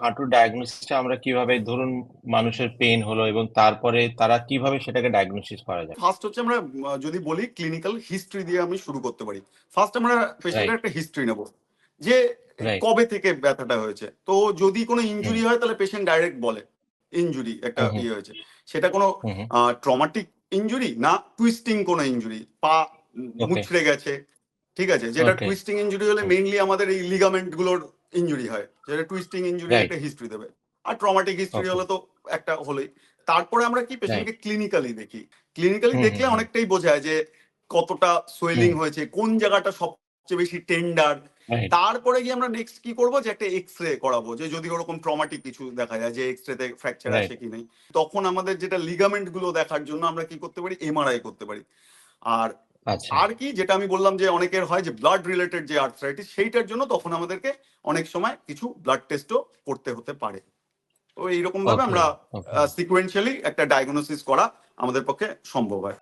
হাঁটুর ডায়াগনোসিসটা আমরা কীভাবে ধরুন মানুষের পেইন হলো এবং তারপরে তারা কীভাবে সেটাকে ডায়াগনোসিস করা যায়? ফার্স্ট হচ্ছে আমরা যদি বলি ক্লিনিক্যাল হিস্ট্রি দিয়ে আমি শুরু করতে পারি। ফার্স্ট আমরা পেশেন্টের একটা হিস্ট্রি নেব। যে কবে থেকে ব্যথাটা হয়েছে। তো যদি কোনো ইনজুরি হয় তাহলে পেশেন্ট ডাইরেক্ট বলে। ইনজুরি একটা। ইয়ে হয়েছে। সেটা কোনো। ট্রমাটিক ইনজুরি না টুইস্টিং কোনো ইনজুরি। পা মুচড়ে গেছে। ঠিক আছে? যেটা টুইস্টিং ইনজুরি হলে মেইনলি আমাদের এই লিগামেন্টগুলোর ইনজুরি হয়। যেটা টুইস্টিং ইঞ্জুরি একটা হিস্ট্রি দেবে। আর ট্রমাটিক হিস্ট্রি হলে তো একটা হলেই তারপরে আমরা কি। পেশেন্টকে ক্লিনিক্যালি দেখি। ক্লিনিক্যালি দেখলে। অনেকটাই বোঝা যায় যে কতটা সোয়েলিং হয়েছে, কোন জায়গাটা সবচেয়ে বেশি টেন্ডার। তারপরে গিয়ে আমরা নেক্সট কি করব যে একটা এক্স-রে করাবো। যে যদি ওরকম ট্রমাটিক কিছু দেখা যায় যে এক্স-রে তে ফ্র্যাকচার আছে কি নেই। তখন আমাদের যেটা লিগামেন্টগুলো দেখার জন্য আমরা কি করতে পারি এমআরআই করতে পারি। আর। আর কি যেটা আমি বললাম যে অনেকের হয় যে ব্লাড রিলেটেড যে আর্থরাইটিস সেইটার জন্য তখন আমাদেরকে অনেক সময় কিছু ব্লাড টেস্টও করতে হতে পারে। তো এইরকম ভাবে আমরা সিকুয়েন্সিয়ালি সিকোয়েন্সিয়ালি একটা ডায়াগনোসিস করা আমাদের পক্ষে সম্ভব হয়।